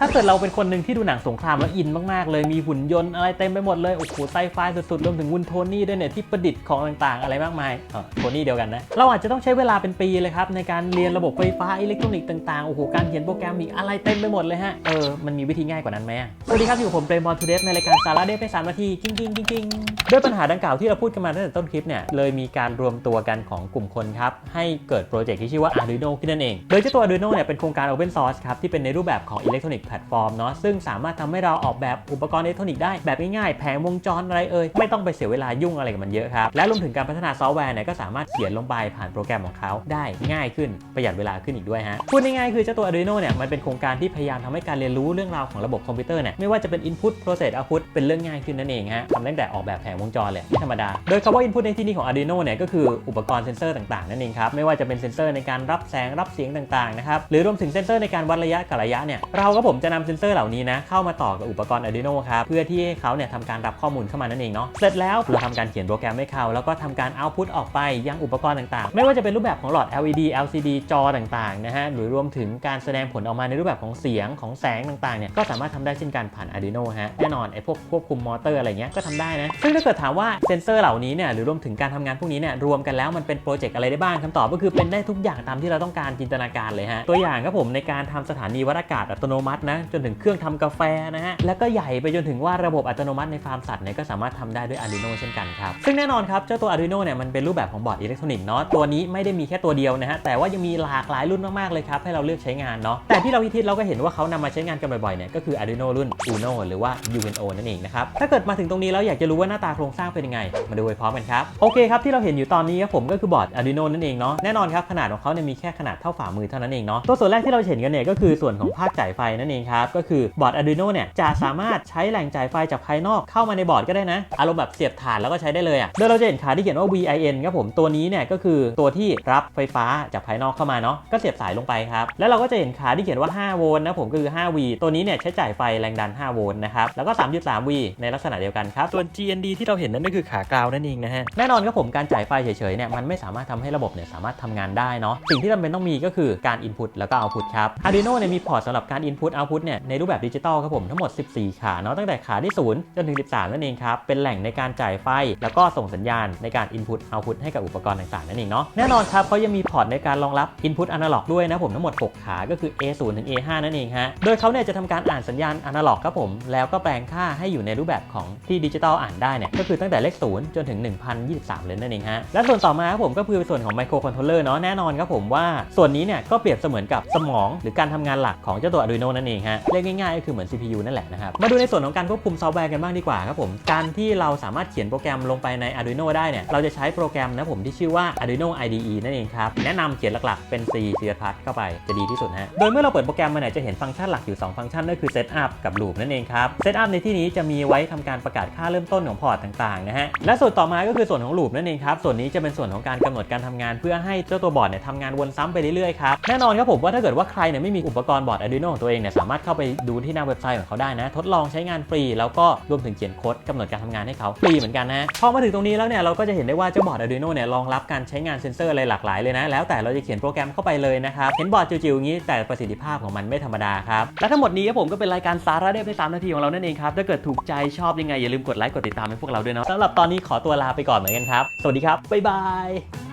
ถ้าเกิดเราเป็นคนหนึ่งที่ดูหนังสงครามแล้วอินมาก ๆ เลยมีหุ่นยนต์อะไรเต็มไปหมดเลย โอ้โหไซไฟสุดๆ รวมถึงวุนโทนี่ด้วยเนี่ยที่ประดิษฐ์ของต่างๆ อะไรมากมายเออโทนี่เดียวกันนะ เราอาจจะต้องใช้เวลาเป็นปีเลยครับ ในการเรียนระบบไฟฟ้าอิเล็กทรอนิกส์ต่างๆ โอ้โห การเขียนโปรแกรมอีกอะไรเต็มไปหมดเลยฮะ เออ มันมีวิธีง่ายกว่านั้นไหมอะสวัสดีครับอยู่กับผมเปรมบอลทูเดฟในรายการสาระเดฟในสามนาทีกิ้งกิ้งกิ้งกิ้งด้วยปัญหาดังกล่าวที่เราพูดกันมาตั้งแต่ต้นคลิปเนี่ยเลยมีการรวมตัวกันของกลุ่มคนครับให้เกิดโปรเจกต์ที่ชื่อว่า Arduino ขึ้นนั่นเอง โดยเจ้าตัว Arduino เนี่ยเป็นโครงการ Open Source ครับที่เป็นในรูปแบบของ Electronic Platform เนาะซึ่งสามารถทำให้เราออกแบบอุปกรณ์อิเล็กทรอนิกส์ได้แบบง่ายๆ แผงวงจรอะไรเอ่ยไม่ต้องไปเสียเวลายุ่งอะไรกับมันเยอะครับ และรวมถึงการพัฒนาซอฟต์แวร์เนี่ยก็สามารถเขียนลงไปผ่านโปรแกรมของเขาได้ง่ายขึ้นประหยัดเวลาขึ้นอีกด้วยฮะพูดง่ายๆคือเจ้าตัว Arduino เนี่ยมันเป็นโครงการที่พยายามทำให้การเรียนรู้เรื่องราวของระบบคอมพิวเตอร์เนี่ยไม่ว่าจะเป็น Input Process Output เป็นเรื่องง่ายขึ้นนั่นเองฮะทำตั้งแต่ออกแบบแผงวงจรเลยไม่ธรรมดา โดยคำว่า Input ในที่นี้ของ Arduino เนี่ยก็คืออุปกรณ์เซนเซอร์ต่างๆนั่นเองครับไม่ว่าจะเป็นเซนเซอร์ในการรับแสงรับเสียงต่างๆนะครับหรือรวมถึงเซนเซอร์ในการวัดระยะกับระยะเนี่ยเราก็ผมจะนำเซนเซอร์เหล่านี้นะเข้ามาต่อกับอุปกรณ์ Arduino ครับเพื่อที่ให้เขาเนี่ยทำการรับข้อมูลเข้ามานั่นเองเนาะเสร็จแล้วเราทำการเขียนโปรแกรมให้เขาแล้วก็ทำการ output ออกไปยังอุปกรณ์ต่างๆ ไม่ว่าจะเป็นรูปแบบของหลอด LED LCD จอต่างๆนะฮะหรือรวมถึงการแสดงผลออกมาในรูปแบบของเสียงของแสงต่างๆเนี่ยก็สามารถทำได้เช่นกันผ่าน Arduino ฮะแน่นอนไอ้พวกควบคุมมอเตอร์อะไรเงี้ยก็ทำได้นะซึ่งถ้าเกิดถามว่าเซนเซอร์เหล่านี้เนี่ยหรือรวมถึงการทำงานพวกนี้เนี่ยรวมกันแล้วมันเป็นโปรเจกต์อะไรได้บ้างคำตอบก็คือเป็นได้ทุกอย่างตามที่เราต้องการจินตนาการเลยฮะตัวอย่างครับผมในการทำสถานีวัดอากาศอัตโนมัตินะจนถึงเครื่องทำกาแฟนะฮะแล้วก็ใหญ่ไปจนถึงว่าระบบอัตโนมัติในฟาร์มสัตว์เนี่ยก็สามารถทำได้ด้วย Arduino เช่นกันครับ ซึ่งแน่นอนครับ เจ้าตัว Arduino เนี่ยมันเป็นรูปแบบของบอร์ดอิเล็กทรอนิกส์เนาะตัวนี้ไม่ได้มีแค่ตัวเดียวนะฮะแต่ว่ายังมีหลากหลายรุ่นมากๆเลยครับให้เราเลือกใช้งานเนาะแต่ที่เราฮิตๆเราก็เห็นว่าเขานำมาใช้งานกันบ่อยๆเนี่ยก็คือ Arduino รุ่น Uno หรือว่า UNO นั่นเองนะครับถ้าเกิดมาถึงตรงนี้แล้วอยากจะรู้ว่าหน้าตาโครงสร้างเป็นยังไง มาดูไปพร้อมกันครับโอเคครับที่เราเห็นอยู่ตอนนี้ครับผมก็คือบอร์ด Arduino นั่นเองเนาะแน่นอนครับขนาดของเขาเนี่ยมีแค่ขนาดเท่าฝ่ามือเท่านั้นเองเนาะตัวส่วนแรกที่เราเห็นกันเนี่ยก็คือส่วนของภาคจ่ายไฟนั่นเองครับก็คือบอร์ด Arduino เนี่ยจะสามารถใช้แหล่งจ่ายไฟจากภายนอกเข้ามาในบอร์ดก็ได้นะ อารมณ์แบบเสียบถ่านแล้วก็ใช้ได้เลยอะโดยเราจะเห็นขาที่เขียนว่า VIN ครับผมตัวนี้เนี่ยก็คือตัวที่รับไฟฟ้าจากภายนอกเข้ามาเนาะก็เสียบสายลงไปครับแล้วเราก็จะเห็นขาที่เขียนว่า 5 โวลต์นะผมก็คือ 5V ตัวนี้เนี่ยใช้จ่ายไฟแรงดัน 5 โวลต์นะครับแล้วก็ 3.3V ในลักษณะเดียวกันครับส่วน GND ที่เราเห็นนั่นก็คือขากราวนั่นเองนะฮะแน่นอนครับผมการจ่ายไฟเฉยๆเนี่ยมันไม่สามารถทำให้ระบบเนี่ยสามารถทำงานได้เนาะสิ่งที่จำเป็นต้องมีก็คือการ Input แล้วก็ Output ครับ Arduino เนี่ยมีพอร์ตสำหรับการ Input Output เนี่ยในรูปแบบดิจิตอลครับผมทั้งหมด 14 ขาเนาะตั้งแต่ขาที่ 0 จนถึง 13 นั่นเองครับ เป็นแหล่งในการจ่ายไฟ แล้วก็ส่งสัญญาณในการ Input Output ให้กับอุปกรณ์ต่างๆ นั่นเองเนาะแน่นอนครับเขายังมีพอร์ตในการรองรับ Input Analog ด้วยนะผมทั้งหมด 6 ขาก็คือ A0 ถึง A5 นั่นเองฮะโดยเขาเนี่ยจะทำการอ่านสัญญาณ Analog ครับผมแล้วก็แปลงค่าให้อยู่ในรูปแบบของที่ดิจิตอลอ่านได้เนี่ยก็คือตั้งแต่เลข 0 จนถึง 1023 เลยนั่นเองฮะและส่วนต่อมาครับผมก็คือส่วนของไมโครคอนโทรลเลอร์เนาะแน่นอนครับผมว่าส่วนนี้เนี่ยก็เปรียบเสมือนกับสมอง หรือการทำงานหลักของเจ้าตัว Arduino นั่นเองฮะเรียกง่ายๆก็คือเหมือน CPU นั่นแหละนะครับมาดูในส่วนของการควบคุมซอฟต์แวร์กันบ้างดีกว่าครับผมการที่เราสามารถเขียนโปรแกรมลงไปใน Arduino ได้เนี่ยเราจะใช้โปรแกรมนะผมที่ชื่อว่า Arduino IDE นั่นเองครับแนะนำเขียนหลักๆเป็น C C++ เข้าไปจะดีที่สุดฮะโดยเมื่อเราเปิดโปรแกรมมาเนี่ยจะเห็นฟังก์ชันหลักอยู่ 2 ฟังก์ชันก็คือ Setup กับ Loop นั่นเองครับ Setup ในที่นี้จะมีไว้ทำการประกาศค่าเริ่มต้นของพอร์ตต่างๆนะฮะและส่วนต่อมาก็คือส่วนของ Loop นั่นเองครับส่วนนี้จะเป็นส่วนของการกำหนดการทำงาน เพื่อให้เจ้าตัวบอร์ดเนี่ยทำงานวนซ้ำไปเรื่อยๆครับแน่นอนครับผมว่าถ้าเกิดว่าใครเนี่ยไม่มีอุปกรณ์บอร์ด Arduino ของตัวเองเนี่ยสาามารถเข้าไปดูที่หน้าเว็บไซต์ของเขาได้นะ ทดลองใช้งานฟรี แล้วก็รวมถึงเขียนโค้ดกำหนดการทำงานให้เขาฟรีเหมือนกันนะพอมาถึงตรงนี้แล้วเนี่ยเราก็จะเห็นได้ว่าเจ้าบอร์ด Arduino เนี่ยรองรับการใช้งานเซนเซอร์อะไรหลากหลายเลยนะ แล้วแต่เราจะเขียนโปรแกรมเข้าไปเลยนะครับเห็นบอร์ดจิ๋วๆอย่างนี้แต่ประสิทธิภาพของมันไม่ธรรมดาครับและทั้งหมดนี้ครับผมก็เป็นรายการสาระเด็ดใน3นาทีของเรานั่นเองครับถ้าเกิดถูกใจชอบยังไงอย่าลืมกดไลค์กดติดตามให้พวกเราด้วยเนาะสำหรับตอนนี้ขอตัวลาไปก่อนเหมือนกันครับสวัสดีครับบ๊ายบาย